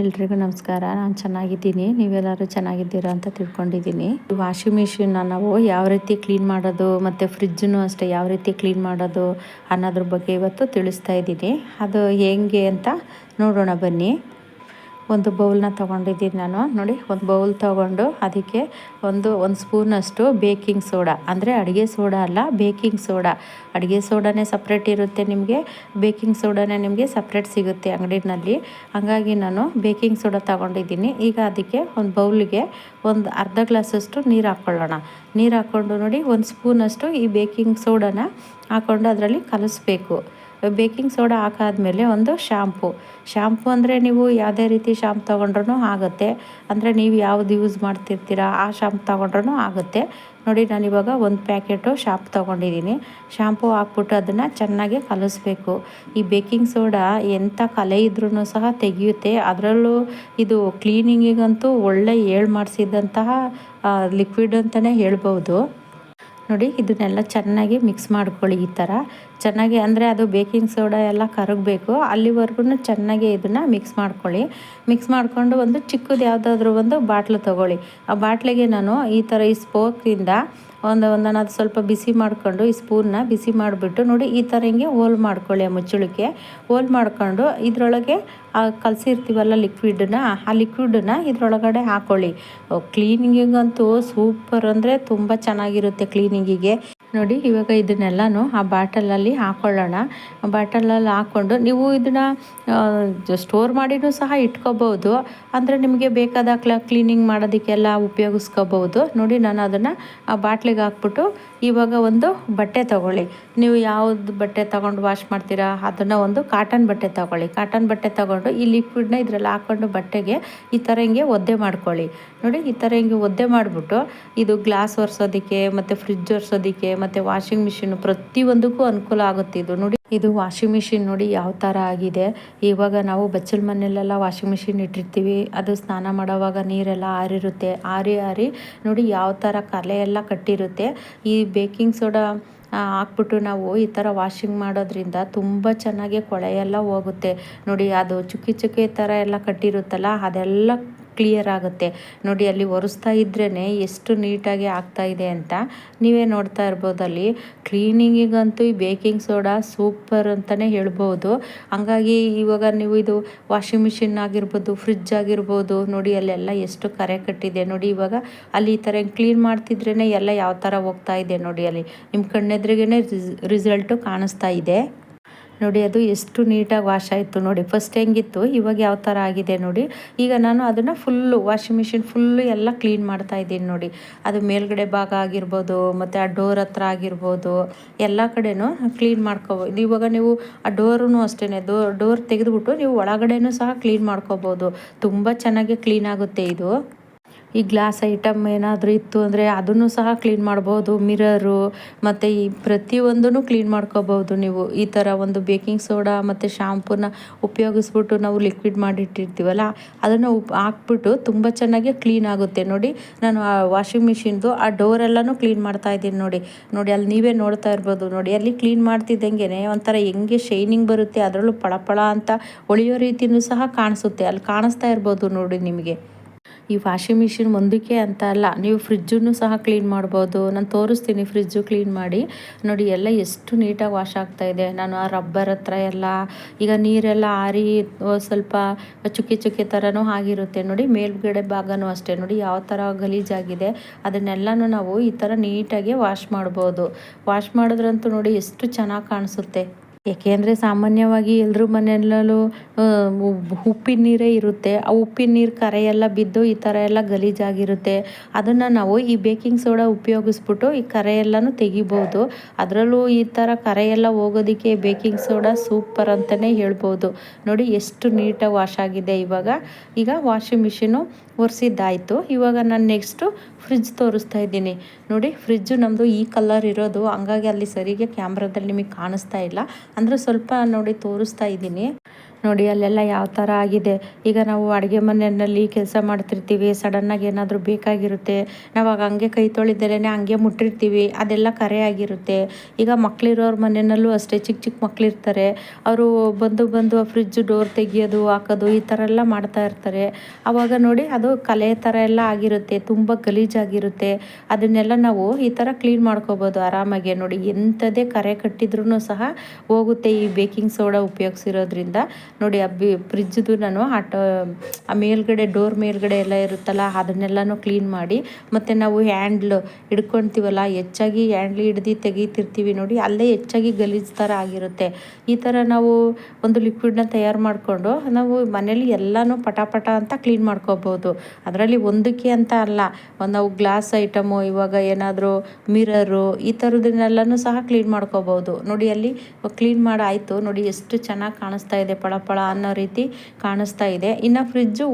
ಎಲ್ರಿಗೂ ನಮಸ್ಕಾರ. ನಾನು ಚೆನ್ನಾಗಿದ್ದೀನಿ. ನೀವೆಲ್ಲರೂ ಚೆನ್ನಾಗಿದ್ದೀರಾ ಅಂತ ತಿಳ್ಕೊಂಡಿದ್ದೀನಿ. ವಾಷಿಂಗ್ ಮಿಷಿನ್ನ ನಾವು ಯಾವ ರೀತಿ ಕ್ಲೀನ್ ಮಾಡೋದು, ಮತ್ತು ಫ್ರಿಜ್ಜನ್ನು ಅಷ್ಟೇ ಯಾವ ರೀತಿ ಕ್ಲೀನ್ ಮಾಡೋದು ಅನ್ನೋದ್ರ ಬಗ್ಗೆ ಇವತ್ತು ತಿಳಿಸ್ತಾ ಇದ್ದೀನಿ. ಅದು ಹೆಂಗೆ ಅಂತ ನೋಡೋಣ ಬನ್ನಿ. ಒಂದು ಬೌಲ್ನ ತೊಗೊಂಡಿದ್ದೀನಿ ನಾನು. ನೋಡಿ, ಒಂದು ಬೌಲ್ ತೊಗೊಂಡು ಅದಕ್ಕೆ ಒಂದು ಒಂದು ಸ್ಪೂನಷ್ಟು ಬೇಕಿಂಗ್ ಸೋಡಾ. ಅಂದರೆ ಅಡುಗೆ ಸೋಡಾ ಅಲ್ಲ, ಬೇಕಿಂಗ್ ಸೋಡಾ. ಅಡುಗೆ ಸೋಡಾನೇ ಸಪ್ರೇಟ್ ಇರುತ್ತೆ ನಿಮಗೆ, ಬೇಕಿಂಗ್ ಸೋಡಾನೇ ನಿಮಗೆ ಸಪ್ರೇಟ್ ಸಿಗುತ್ತೆ ಅಂಗಡಿನಲ್ಲಿ. ಹಾಗಾಗಿ ನಾನು ಬೇಕಿಂಗ್ ಸೋಡಾ ತೊಗೊಂಡಿದ್ದೀನಿ. ಈಗ ಅದಕ್ಕೆ ಒಂದು ಬೌಲ್ಗೆ ಒಂದು ಅರ್ಧ ಗ್ಲಾಸಷ್ಟು ನೀರು ಹಾಕ್ಕೊಳ್ಳೋಣ ನೀರು ಹಾಕ್ಕೊಂಡು ನೋಡಿ, ಒಂದು ಸ್ಪೂನಷ್ಟು ಈ ಬೇಕಿಂಗ್ ಸೋಡಾನ ಹಾಕ್ಕೊಂಡು ಅದರಲ್ಲಿ ಕಲಿಸ್ಬೇಕು. ಬೇಕಿಂಗ್ ಸೋಡಾ ಹಾಕಾದ್ಮೇಲೆ ಒಂದು ಶಾಂಪು. ಶಾಂಪು ಅಂದರೆ ನೀವು ಯಾವುದೇ ರೀತಿ ಶಾಂಪು ತೊಗೊಂಡ್ರೂ ಆಗುತ್ತೆ. ಅಂದರೆ ನೀವು ಯಾವುದು ಯೂಸ್ ಮಾಡ್ತಿರ್ತೀರ, ಆ ಶಾಂಪು ತೊಗೊಂಡ್ರೂ ಆಗುತ್ತೆ. ನೋಡಿ, ನಾನು ಇವಾಗ ಒಂದು ಪ್ಯಾಕೆಟು ಶಾಂಪು ತೊಗೊಂಡಿದ್ದೀನಿ ಶಾಂಪು ಹಾಕ್ಬಿಟ್ಟು ಅದನ್ನು ಚೆನ್ನಾಗಿ ಕಲಿಸ್ಬೇಕು. ಈ ಬೇಕಿಂಗ್ ಸೋಡಾ ಎಂಥ ಕಲೆ ಇದ್ರೂ ಸಹ ತೆಗೆಯುತ್ತೆ. ಅದರಲ್ಲೂ ಇದು ಕ್ಲೀನಿಂಗಿಗಂತೂ ಒಳ್ಳೆ ಏಳು ಮಾಡಿಸಿದಂತಹ ಲಿಕ್ವಿಡ್ ಅಂತಲೇ ಹೇಳ್ಬೋದು ನೋಡಿ, ಇದನ್ನೆಲ್ಲ ಚೆನ್ನಾಗಿ ಮಿಕ್ಸ್ ಮಾಡ್ಕೊಳ್ಳಿ ಈ ಥರ. ಚೆನ್ನಾಗಿ ಅಂದರೆ ಅದು ಬೇಕಿಂಗ್ ಸೋಡಾ ಎಲ್ಲ ಕರಗಬೇಕು. ಅಲ್ಲಿವರೆಗೂ ಚೆನ್ನಾಗಿ ಇದನ್ನು ಮಿಕ್ಸ್ ಮಾಡ್ಕೊಳ್ಳಿ. ಮಿಕ್ಸ್ ಮಾಡಿಕೊಂಡು ಒಂದು ಚಿಕ್ಕದು ಯಾವುದಾದ್ರೂ ಒಂದು ಬಾಟ್ಲು ತೊಗೊಳ್ಳಿ. ಆ ಬಾಟ್ಲಿಗೆ ನಾನು ಈ ಥರ ಈ ಸ್ಪೋಕಿಂದ ಒಂದು ಒಂದನ್ನು ಅದು ಸ್ವಲ್ಪ ಬಿಸಿ ಮಾಡಿಕೊಂಡು ಈ ಸ್ಪೂನ್ನ ಬಿಸಿ ಮಾಡಿಬಿಟ್ಟು ನೋಡಿ ಈ ಥರ ಹಿಂಗೆ ಹೋಲ್ ಮಾಡ್ಕೊಳ್ಳಿ ಆ ಮುಚ್ಚಳಿಕೆ. ಹೋಲ್ ಮಾಡ್ಕೊಂಡು ಇದರೊಳಗೆ ಕಲಸಿರ್ತೀವಲ್ಲ ಲಿಕ್ವಿಡನ್ನ ಆ ಲಿಕ್ವಿಡನ್ನ ಇದರೊಳಗಡೆ ಹಾಕ್ಕೊಳ್ಳಿ ಕ್ಲೀನಿಂಗಿಗಂತೂ ಸೂಪರ್ ಅಂದರೆ ತುಂಬ ಚೆನ್ನಾಗಿರುತ್ತೆ ಕ್ಲೀನಿಂಗಿಗೆ ನೋಡಿ, ಇವಾಗ ಇದನ್ನೆಲ್ಲನೂ ಆ ಬಾಟಲಲ್ಲಿ ಹಾಕ್ಕೊಳ್ಳೋಣ ಬಾಟಲಲ್ಲಿ ಹಾಕ್ಕೊಂಡು ನೀವು ಇದನ್ನು ಸ್ಟೋರ್ ಮಾಡಿನೂ ಸಹ ಇಟ್ಕೋಬೋದು. ಅಂದರೆ ನಿಮಗೆ ಬೇಕಾದ ಕ್ಲ, ಕ್ಲೀನಿಂಗ್ ಮಾಡೋದಕ್ಕೆಲ್ಲ ಉಪಯೋಗಿಸ್ಕೋಬೋದು. ನೋಡಿ, ನಾನು ಅದನ್ನು ಆ ಬಾಟ್ಲಿಗೆ ಹಾಕ್ಬಿಟ್ಟು ಇವಾಗ ಒಂದು ಬಟ್ಟೆ ತೊಗೊಳ್ಳಿ. ನೀವು ಯಾವುದು ಬಟ್ಟೆ ತೊಗೊಂಡು ವಾಶ್ ಮಾಡ್ತೀರಾ, ಅದನ್ನು ಒಂದು ಕಾಟನ್ ಬಟ್ಟೆ ತೊಗೊಳ್ಳಿ. ಕಾಟನ್ ಬಟ್ಟೆ ತೊಗೊಂಡು ಈ ಲಿಕ್ವಿಡ್ನ ಇದರಲ್ಲಿ ಹಾಕ್ಕೊಂಡು ಬಟ್ಟೆಗೆ ಈ ಥರ ಹಿಂಗೆ ಒದ್ದೆ ಮಾಡ್ಕೊಳ್ಳಿ. ನೋಡಿ, ಈ ಥರ ಹಿಂಗೆ ಒದ್ದೆ ಮಾಡಿಬಿಟ್ಟು ಇದು ಗ್ಲಾಸ್ ಒರೆಸೋದಕ್ಕೆ, ಮತ್ತು ಫ್ರಿಜ್ ಒರೆಸೋದಕ್ಕೆ ಮತ್ತು ವಾಷಿಂಗ್ ಮಿಷಿನ್ ಪ್ರತಿಯೊಂದಕ್ಕೂ ಅನುಕೂಲ ಆಗುತ್ತೆ ಇದು ನೋಡಿ. ಇದು ವಾಷಿಂಗ್ ಮಿಷಿನ್ ನೋಡಿ ಯಾವ ಥರ ಆಗಿದೆ. ಇವಾಗ ನಾವು ಬಚ್ಚಲ ಮನೆಯಲ್ಲೆಲ್ಲ ವಾಷಿಂಗ್ ಮಿಷಿನ್ ಇಟ್ಟಿರ್ತೀವಿ. ಅದು ಸ್ನಾನ ಮಾಡೋವಾಗ ನೀರೆಲ್ಲ ಆರಿರುತ್ತೆ. ಆರಿ ಆರಿ ನೋಡಿ ಯಾವ ಥರ ಕಲೆ ಎಲ್ಲ ಕಟ್ಟಿರುತ್ತೆ. ಈ ಬೇಕಿಂಗ್ ಸೋಡಾ ಹಾಕ್ಬಿಟ್ಟು ನಾವು ಈ ಥರ ವಾಷಿಂಗ್ ಮಾಡೋದ್ರಿಂದ ತುಂಬ ಚೆನ್ನಾಗಿ ಕೊಳೆ ಎಲ್ಲ ಹೋಗುತ್ತೆ. ನೋಡಿ ಅದು ಚುಕ್ಕಿ ಚುಕ್ಕಿ ಥರ ಎಲ್ಲ ಕಟ್ಟಿರುತ್ತಲ್ಲ ಅದೆಲ್ಲ ಕ್ಲಿಯರ್ ಆಗುತ್ತೆ. ನೋಡಿ, ಅಲ್ಲಿ ಒರೆಸ್ತಾ ಇದ್ರೇ ಎಷ್ಟು ನೀಟಾಗಿ ಆಗ್ತಾ ಇದೆ ಅಂತ ನೀವೇ ನೋಡ್ತಾ ಇರ್ಬೋದು ಅಲ್ಲಿ. ಕ್ಲೀನಿಂಗಿಗಂತೂ ಈ ಬೇಕಿಂಗ್ ಸೋಡಾ ಸೂಪರ್ ಅಂತಲೇ ಹೇಳ್ಬೋದು. ಹಂಗಾಗಿ ಇವಾಗ ನೀವು ಇದು ವಾಷಿಂಗ್ ಮಿಷಿನ್ ಆಗಿರ್ಬೋದು ಫ್ರಿಜ್ ಆಗಿರ್ಬೋದು, ನೋಡಿ, ಅಲ್ಲೆಲ್ಲ ಎಷ್ಟು ಕರೆ ಕಟ್ಟಿದೆ. ನೋಡಿ, ಇವಾಗ ಅಲ್ಲಿ ಈ ಥರ ಕ್ಲೀನ್ ಮಾಡ್ತಿದ್ರೇ ಎಲ್ಲ ಯಾವ ಥರ ಹೋಗ್ತಾ ಇದೆ ನೋಡಿ ಅಲ್ಲಿ. ನಿಮ್ಮ ಕಣ್ಣೆದ್ರಿಗೇ ರಿಸಲ್ಟು ಕಾಣಿಸ್ತಾ ಇದೆ. ನೋಡಿ, ಅದು ಎಷ್ಟು ನೀಟಾಗಿ ವಾಶ್ ಆಯಿತು ನೋಡಿ. ಫಸ್ಟ್ ಹೆಂಗಿತ್ತು? ಇವಾಗ ಯಾವ ಥರ ಆಗಿದೆ ನೋಡಿ. ಈಗ ನಾನು ಅದನ್ನು ಫುಲ್ಲು ವಾಷಿಂಗ್ ಮಿಷಿನ್ ಫುಲ್ಲು ಎಲ್ಲ ಕ್ಲೀನ್ ಮಾಡ್ತಾ ಇದ್ದೀನಿ ನೋಡಿ. ಅದು ಮೇಲ್ಗಡೆ ಭಾಗ ಆಗಿರ್ಬೋದು, ಮತ್ತು ಆ ಡೋರ್ ಹತ್ರ ಆಗಿರ್ಬೋದು, ಎಲ್ಲ ಕಡೆನೂ ಕ್ಲೀನ್ ಮಾಡ್ಕೋಬೋದು ಇವಾಗ ನೀವು ಆ ಡೋರೂ ಅಷ್ಟೇ ಡೋರ್ ಡೋರ್ ತೆಗೆದುಬಿಟ್ಟು ನೀವು ಒಳಗಡೆನೂ ಸಹ ಕ್ಲೀನ್ ಮಾಡ್ಕೋಬೋದು. ತುಂಬ ಚೆನ್ನಾಗಿ ಕ್ಲೀನ್ ಆಗುತ್ತೆ ಇದು. ಈ ಗ್ಲಾಸ್ ಐಟಮ್ ಏನಾದರೂ ಇತ್ತು ಅಂದರೆ ಅದನ್ನು ಸಹ ಕ್ಲೀನ್ ಮಾಡ್ಬೋದು ಮಿರರು ಮತ್ತು ಈ ಪ್ರತಿಯೊಂದನ್ನು ಕ್ಲೀನ್ ಮಾಡ್ಕೋಬೋದು ನೀವು. ಈ ಥರ ಒಂದು ಬೇಕಿಂಗ್ ಸೋಡಾ ಮತ್ತು ಶಾಂಪೂನ ಉಪಯೋಗಿಸ್ಬಿಟ್ಟು ನಾವು ಲಿಕ್ವಿಡ್ ಮಾಡಿಟ್ಟಿರ್ತೀವಲ್ಲ, ಅದನ್ನು ಉಪ್ ಹಾಕ್ಬಿಟ್ಟು ತುಂಬ ಚೆನ್ನಾಗಿ ಕ್ಲೀನ್ ಆಗುತ್ತೆ. ನೋಡಿ, ನಾನು ಆ ವಾಷಿಂಗ್ ಮಿಷಿನ್ದು ಆ ಡೋರೆಲ್ಲನೂ ಕ್ಲೀನ್ ಮಾಡ್ತಾ ಇದ್ದೀನಿ ನೋಡಿ. ನೋಡಿ, ಅಲ್ಲಿ ನೀವೇ ನೋಡ್ತಾ ಇರ್ಬೋದು ನೋಡಿ. ಅಲ್ಲಿ ಕ್ಲೀನ್ ಮಾಡ್ತಿದ್ದಂಗೆ ಒಂಥರ ಹೆಂಗೆ ಶೈನಿಂಗ್ ಬರುತ್ತೆ, ಅದರಲ್ಲೂ ಪಳಪಳ ಅಂತ ಹೊಳೆಯೋ ರೀತಿಯೂ ಸಹ ಕಾಣಿಸುತ್ತೆ. ಅಲ್ಲಿ ಕಾಣಿಸ್ತಾ ಇರ್ಬೋದು ನೋಡಿ ನಿಮಗೆ. ಈ ವಾಷಿಂಗ್ ಮಿಷಿನ್ ಒಂದಕ್ಕೆ ಅಂತ ಅಲ್ಲ, ನೀವು ಫ್ರಿಜ್ಜನ್ನು ಸಹ ಕ್ಲೀನ್ ಮಾಡ್ಬೋದು. ನಾನು ತೋರಿಸ್ತೀನಿ ಫ್ರಿಜ್ಜು ಕ್ಲೀನ್ ಮಾಡಿ. ನೋಡಿ, ಎಲ್ಲ ಎಷ್ಟು ನೀಟಾಗಿ ವಾಶ್ ಆಗ್ತಾ ಇದೆ. ನಾನು ಆ ರಬ್ಬರ್ ಹತ್ರ ಎಲ್ಲ, ಈಗ ನೀರೆಲ್ಲ ಆರಿ ಸ್ವಲ್ಪ ಚುಕ್ಕಿ ಚುಕ್ಕಿ ಥರನೂ ಆಗಿರುತ್ತೆ. ನೋಡಿ, ಮೇಲ್ಗಡೆ ಭಾಗನೂ ಅಷ್ಟೇ. ನೋಡಿ, ಯಾವ ಥರ ಗಲೀಜಾಗಿದೆ. ಅದನ್ನೆಲ್ಲನೂ ನಾವು ಈ ಥರ ನೀಟಾಗಿ ವಾಶ್ ಮಾಡ್ಬೋದು. ವಾಶ್ ಮಾಡಿದ್ರಂತೂ ನೋಡಿ, ಎಷ್ಟು ಚೆನ್ನಾಗಿ ಕಾಣಿಸುತ್ತೆ. ಏಕೆಂದರೆ ಸಾಮಾನ್ಯವಾಗಿ ಎಲ್ಲರೂ ಮನೆಯಲ್ಲೂ ಉಪ್ಪಿನ ನೀರೇ ಇರುತ್ತೆ. ಆ ಉಪ್ಪಿನ ನೀರು ಕರೆಯೆಲ್ಲ ಬಿದ್ದು ಈ ಥರ ಎಲ್ಲ ಗಲೀಜಾಗಿರುತ್ತೆ. ಅದನ್ನು ನಾವು ಈ ಬೇಕಿಂಗ್ ಸೋಡಾ ಉಪಯೋಗಿಸ್ಬಿಟ್ಟು ಈ ಕರೆಯೆಲ್ಲನೂ ತೆಗಿಬೋದು. ಅದರಲ್ಲೂ ಈ ಥರ ಕರೆಯೆಲ್ಲ ಹೋಗೋದಕ್ಕೆ ಬೇಕಿಂಗ್ ಸೋಡಾ ಸೂಪರ್ ಅಂತಲೇ ಹೇಳ್ಬೋದು. ನೋಡಿ ಎಷ್ಟು ನೀಟಾಗಿ ವಾಶ್ ಆಗಿದೆ ಇವಾಗ. ಈಗ ವಾಷಿಂಗ್ ಮಿಷಿನು ಒರೆಸಿದ್ದಾಯಿತು. ಇವಾಗ ನಾನು ನೆಕ್ಸ್ಟು ಫ್ರಿಜ್ ತೋರಿಸ್ತಾ ಇದ್ದೀನಿ. ನೋಡಿ ಫ್ರಿಜ್ಜು ನಮ್ಮದು ಈ ಕಲರ್ ಇರೋದು. ಹಂಗಾಗಿ ಅಲ್ಲಿ ಸರಿಗೆ ಕ್ಯಾಮ್ರಾದಲ್ಲಿ ನಿಮಗೆ ಕಾಣಿಸ್ತಾ ಇಲ್ಲ. ಅಂದರೆ ಸ್ವಲ್ಪ ನೋಡಿ ತೋರಿಸ್ತಾ ಇದ್ದೀನಿ. ನೋಡಿ, ಅಲ್ಲೆಲ್ಲ ಯಾವ ಥರ ಆಗಿದೆ. ಈಗ ನಾವು ಅಡುಗೆ ಮನೆಯಲ್ಲಿ ಕೆಲಸ ಮಾಡ್ತಿರ್ತೀವಿ ಸಡನ್ನಾಗಿ ಏನಾದರೂ ಬೇಕಾಗಿರುತ್ತೆ. ನಾವು ಆಗ ಹಂಗೆ ಕೈ ತೊಳಿದಲೇ ಹಂಗೆ ಮುಟ್ಟಿರ್ತೀವಿ, ಅದೆಲ್ಲ ಕರೆ ಆಗಿರುತ್ತೆ. ಈಗ ಮಕ್ಕಳಿರೋರ ಮನೆಯಲ್ಲೂ ಅಷ್ಟೇ ಚಿಕ್ಕ ಚಿಕ್ಕ ಮಕ್ಕಳಿರ್ತಾರೆ ಅವರು ಬಂದು ಬಂದು ಫ್ರಿಜ್ ಡೋರ್ ತೆಗಿಯೋದು, ಹಾಕೋದು, ಈ ಥರ ಎಲ್ಲ ಮಾಡ್ತಾ ಇರ್ತಾರೆ. ಆವಾಗ ನೋಡಿ, ಅದು ಕಲೆ ಥರ ಎಲ್ಲ ಆಗಿರುತ್ತೆ, ತುಂಬ ಗಲೀಜಾಗಿರುತ್ತೆ ಅದನ್ನೆಲ್ಲ ನಾವು ಈ ಥರ ಕ್ಲೀನ್ ಮಾಡ್ಕೋಬೋದು ಆರಾಮಾಗಿ. ನೋಡಿ ಎಂಥದೇ ಕರೆ ಕಟ್ಟಿದ್ರೂ ಸಹ ಹೋಗುತ್ತೆ ಈ ಬೇಕಿಂಗ್ ಸೋಡಾ ಉಪಯೋಗಿಸಿರೋದ್ರಿಂದ. ನೋಡಿ, ಆ ಬಿ ಫ್ರಿಜ್ದು ನಾನು ಆಟ, ಆ ಮೇಲ್ಗಡೆ ಡೋರ್ ಮೇಲ್ಗಡೆ ಎಲ್ಲ ಇರುತ್ತಲ್ಲ, ಅದನ್ನೆಲ್ಲನೂ ಕ್ಲೀನ್ ಮಾಡಿ, ಮತ್ತು ನಾವು ಹ್ಯಾಂಡ್ಲು ಹಿಡ್ಕೊತೀವಲ್ಲ, ಹೆಚ್ಚಾಗಿ ಹ್ಯಾಂಡ್ಲ್ ಹಿಡ್ದು ತೆಗೀತಿರ್ತೀವಿ ನೋಡಿ, ಅಲ್ಲೇ ಹೆಚ್ಚಾಗಿ ಗಲೀಜು ಥರ ಆಗಿರುತ್ತೆ. ಈ ಥರ ನಾವು ಒಂದು ಲಿಕ್ವಿಡ್ನ ತಯಾರು ಮಾಡಿಕೊಂಡು, ನಾವು ಮನೇಲಿ ಎಲ್ಲನೂ ಪಟಾಪಟ ಪಟ ಅಂತ ಕ್ಲೀನ್ ಮಾಡ್ಕೋಬೋದು. ಅದರಲ್ಲಿ ಒಂದಕ್ಕೆ ಅಂತ ಅಲ್ಲ, ಒಂದು ನಾವು ಗ್ಲಾಸ್ ಐಟಮು ಇವಾಗ ಏನಾದರೂ ಮಿರರು ಈ ಥರದನ್ನೆಲ್ಲನೂ ಸಹ ಕ್ಲೀನ್ ಮಾಡ್ಕೋಬೋದು. ನೋಡಿ, ಅಲ್ಲಿ ಕ್ಲೀನ್ ಮಾಡಾಯಿತು, ನೋಡಿ, ಎಷ್ಟು ಚೆನ್ನಾಗಿ ಕಾಣಿಸ್ತಾ ಇದೆ ಪಳ ಪಳ ಅನ್ನೋ ರೀತಿ ಕಾಣಿಸ್ತಾ ಇದೆ. ಇನ್ನು ಫ್ರಿಜ್ಜು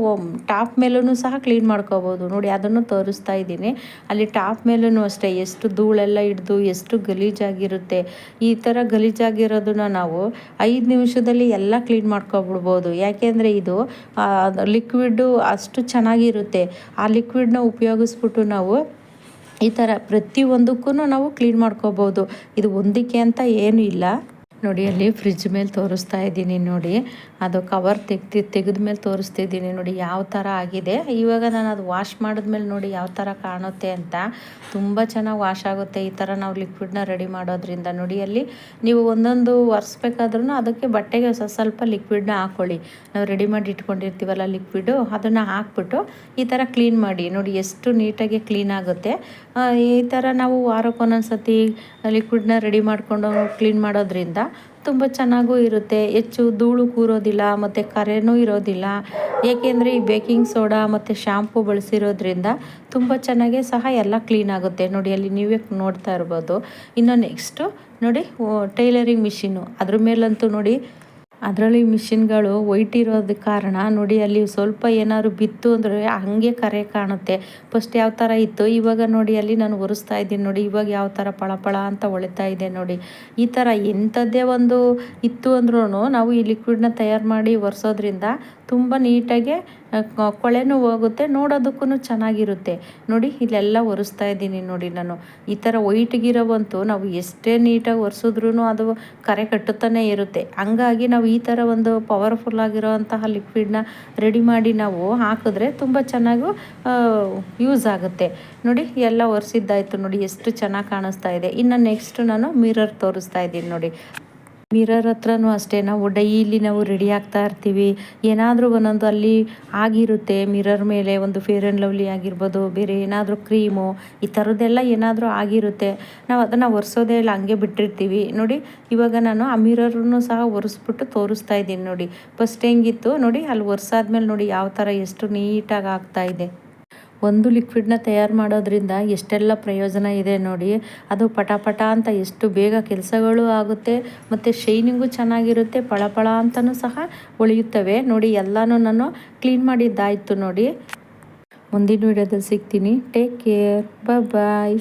ಟಾಪ್ ಮೇಲೂ ಸಹ ಕ್ಲೀನ್ ಮಾಡ್ಕೋಬೋದು. ನೋಡಿ, ಅದನ್ನು ತೋರಿಸ್ತಾ ಇದ್ದೀನಿ. ಅಲ್ಲಿ ಟಾಪ್ ಮೇಲೂ ಅಷ್ಟೇ, ಎಷ್ಟು ಧೂಳೆಲ್ಲ ಹಿಡ್ದು, ಎಷ್ಟು ಗಲೀಜಾಗಿರುತ್ತೆ. ಈ ಥರ ಗಲೀಜಾಗಿರೋದನ್ನ ನಾವು ಐದು ನಿಮಿಷದಲ್ಲಿ ಎಲ್ಲ ಕ್ಲೀನ್ ಮಾಡ್ಕೊಬಿಡ್ಬೋದು. ಯಾಕೆಂದರೆ ಇದು ಲಿಕ್ವಿಡ್ ಅಷ್ಟು ಚೆನ್ನಾಗಿರುತ್ತೆ. ಆ ಲಿಕ್ವಿಡ್ನ ಉಪಯೋಗಿಸ್ಬಿಟ್ಟು ನಾವು ಈ ಥರ ಪ್ರತಿಯೊಂದಕ್ಕೂ ನಾವು ಕ್ಲೀನ್ ಮಾಡ್ಕೋಬೋದು. ಇದು ಒಂದಕ್ಕೆ ಅಂತ ಏನೂ ಇಲ್ಲ. ನೋಡಿ, ಅಲ್ಲಿ ಫ್ರಿಜ್ ಮೇಲೆ ತೋರಿಸ್ತಾ ಇದ್ದೀನಿ ನೋಡಿ. ಅದು ಕವರ್ ತೆಗ್ದು, ತೆಗೆದ ಮೇಲೆ ತೋರಿಸ್ತಿದ್ದೀನಿ ನೋಡಿ, ಯಾವ ಥರ ಆಗಿದೆ. ಇವಾಗ ನಾನು ಅದು ವಾಶ್ ಮಾಡಿದ್ಮೇಲೆ ನೋಡಿ ಯಾವ ಥರ ಕಾಣುತ್ತೆ ಅಂತ. ತುಂಬ ಚೆನ್ನಾಗಿ ವಾಶ್ ಆಗುತ್ತೆ ಈ ಥರ ನಾವು ಲಿಕ್ವಿಡ್ನ ರೆಡಿ ಮಾಡೋದ್ರಿಂದ. ನೋಡಿ, ಅಲ್ಲಿ ನೀವು ಒಂದೊಂದು ಒರೆಸ್ಬೇಕಾದ್ರೂ ಅದಕ್ಕೆ ಬಟ್ಟೆಗೆ ಸ್ವಲ್ಪ ಲಿಕ್ವಿಡ್ನ ಹಾಕ್ಕೊಳ್ಳಿ ನಾವು ರೆಡಿ ಮಾಡಿ ಇಟ್ಕೊಂಡಿರ್ತೀವಲ್ಲ ಲಿಕ್ವಿಡು ಅದನ್ನು ಹಾಕ್ಬಿಟ್ಟು ಈ ಥರ ಕ್ಲೀನ್ ಮಾಡಿ. ನೋಡಿ, ಎಷ್ಟು ನೀಟಾಗಿ ಕ್ಲೀನ್ ಆಗುತ್ತೆ. ಈ ಥರ ನಾವು ವಾರಕ್ಕೊಂದೊಂದು ಸತಿ ಲಿಕ್ವಿಡ್ನ ರೆಡಿ ಮಾಡಿಕೊಂಡು ಕ್ಲೀನ್ ಮಾಡೋದ್ರಿಂದ ತುಂಬ ಚೆನ್ನಾಗೂ ಇರುತ್ತೆ. ಹೆಚ್ಚು ಧೂಳು ಕೂರೋದಿಲ್ಲ, ಮತ್ತು ಕರೆನೂ ಇರೋದಿಲ್ಲ. ಏಕೆಂದರೆ ಈ ಬೇಕಿಂಗ್ ಸೋಡಾ ಮತ್ತು ಶ್ಯಾಂಪು ಬಳಸಿರೋದ್ರಿಂದ ತುಂಬ ಚೆನ್ನಾಗೇ ಸಹ ಎಲ್ಲ ಕ್ಲೀನ್ ಆಗುತ್ತೆ. ನೋಡಿ, ಅಲ್ಲಿ ನೀವೇ ನೋಡ್ತಾ ಇರ್ಬೋದು. ಇನ್ನು ನೆಕ್ಸ್ಟು ನೋಡಿ ಟೈಲರಿಂಗ್ ಮಿಷಿನ್ನು. ಅದ್ರ ಮೇಲಂತೂ ನೋಡಿ ಅದರಲ್ಲಿ ಮಿಷಿನ್ಗಳು ವೈಟ್ ಇರೋದ ಕಾರಣ ನೋಡಿ ಅಲ್ಲಿ ಸ್ವಲ್ಪ ಏನಾದ್ರು ಬಿತ್ತು ಅಂದರೆ ಹಾಗೆ ಕರೆ ಕಾಣುತ್ತೆ. ಫಸ್ಟ್ ಯಾವ ಥರ ಇತ್ತು? ಇವಾಗ ನೋಡಿ ಅಲ್ಲಿ ನಾನು ಒರೆಸ್ತಾ ಇದ್ದೀನಿ ನೋಡಿ, ಇವಾಗ ಯಾವ ಥರ ಪಳಪಳ ಅಂತ ಹೊಳಿತಾ ಇದೆ ನೋಡಿ. ಈ ಥರ ಎಂಥದ್ದೇ ಒಂದು ಇತ್ತು ಅಂದ್ರೂ ನಾವು ಈ ಲಿಕ್ವಿಡ್ನ ತಯಾರು ಮಾಡಿ ಒರೆಸೋದ್ರಿಂದ ತುಂಬ ನೀಟಾಗೆ ಕೊಳೆನೂ ಹೋಗುತ್ತೆ ನೋಡೋದಕ್ಕೂ ಚೆನ್ನಾಗಿರುತ್ತೆ. ನೋಡಿ, ಇಲ್ಲೆಲ್ಲ ಒರೆಸ್ತಾ ಇದ್ದೀನಿ ನೋಡಿ ನಾನು. ಈ ಥರ ವೈಟ್ಗಿರೋವಂತೂ ನಾವು ಎಷ್ಟೇ ನೀಟಾಗಿ ಒರೆಸಿದ್ರೂ ಅದು ಕರೆ ಕಟ್ಟುತ್ತಾನೆ ಇರುತ್ತೆ. ಹಂಗಾಗಿ ನಾವು ಈ ಥರ ಒಂದು ಪವರ್ಫುಲ್ ಆಗಿರೋವಂತಹ ಲಿಕ್ವಿಡ್ನ ರೆಡಿ ಮಾಡಿ ನಾವು ಹಾಕಿದ್ರೆ ತುಂಬ ಚೆನ್ನಾಗೂ ಯೂಸ್ ಆಗುತ್ತೆ. ನೋಡಿ, ಎಲ್ಲ ಒರೆಸಿದ್ದಾಯಿತು ನೋಡಿ, ಎಷ್ಟು ಚೆನ್ನಾಗಿ ಕಾಣಿಸ್ತಾ ಇದೆ. ಇನ್ನು ನೆಕ್ಸ್ಟ್ ನಾನು ಮಿರರ್ ತೋರಿಸ್ತಾ ಇದ್ದೀನಿ ನೋಡಿ. ಮಿರರ್ ಹತ್ರನೂ ಅಷ್ಟೇ, ನಾವು ಡೈಲಿ ನಾವು ರೆಡಿ ಆಗ್ತಾ ಇರ್ತೀವಿ. ಏನಾದರೂ ಒಂದೊಂದು ಅಲ್ಲಿ ಆಗಿರುತ್ತೆ ಮಿರರ್ ಮೇಲೆ ಒಂದು ಫೇರ್ ಆ್ಯಂಡ್ ಲವ್ಲಿ ಆಗಿರ್ಬೋದು, ಬೇರೆ ಏನಾದರೂ ಕ್ರೀಮು ಈ ಥರದ್ದೆಲ್ಲ ಏನಾದರೂ ಆಗಿರುತ್ತೆ. ನಾವು ಅದನ್ನು ಒರೆಸೋದೇ ಇಲ್ಲ, ಹಂಗೆ ಬಿಟ್ಟಿರ್ತೀವಿ. ನೋಡಿ, ಇವಾಗ ನಾನು ಆ ಮಿರರ್ನು ಸಹ ಒರೆಸ್ಬಿಟ್ಟು ತೋರಿಸ್ತಾ ಇದ್ದೀನಿ ನೋಡಿ. ಫಸ್ಟ್ ಹೆಂಗಿತ್ತು ನೋಡಿ, ಅಲ್ಲಿ ಒರೆಸಾದ್ಮೇಲೆ ನೋಡಿ ಯಾವ ಥರ ಎಷ್ಟು ನೀಟಾಗಿ ಆಗ್ತಾ ಇದೆ. ಒಂದು ಲಿಕ್ವಿಡ್ನ ತಯಾರು ಮಾಡೋದ್ರಿಂದ ಎಷ್ಟೆಲ್ಲ ಪ್ರಯೋಜನ ಇದೆ ನೋಡಿ. ಅದು ಪಟ ಪಟ ಅಂತ ಎಷ್ಟು ಬೇಗ ಕೆಲಸಗಳು ಆಗುತ್ತೆ, ಮತ್ತು ಶೈನಿಂಗು ಚೆನ್ನಾಗಿರುತ್ತೆ, ಪಳಪಳ ಪಳ ಅಂತಲೂ ಸಹ ಉಳಿಯುತ್ತವೆ. ನೋಡಿ, ಎಲ್ಲನೂ ನಾನು ಕ್ಲೀನ್ ಮಾಡಿದ್ದಾಯಿತು ನೋಡಿ. ಮುಂದಿನ ವಿಡಿಯೋದಲ್ಲಿ ಸಿಗ್ತೀನಿ. Take care bye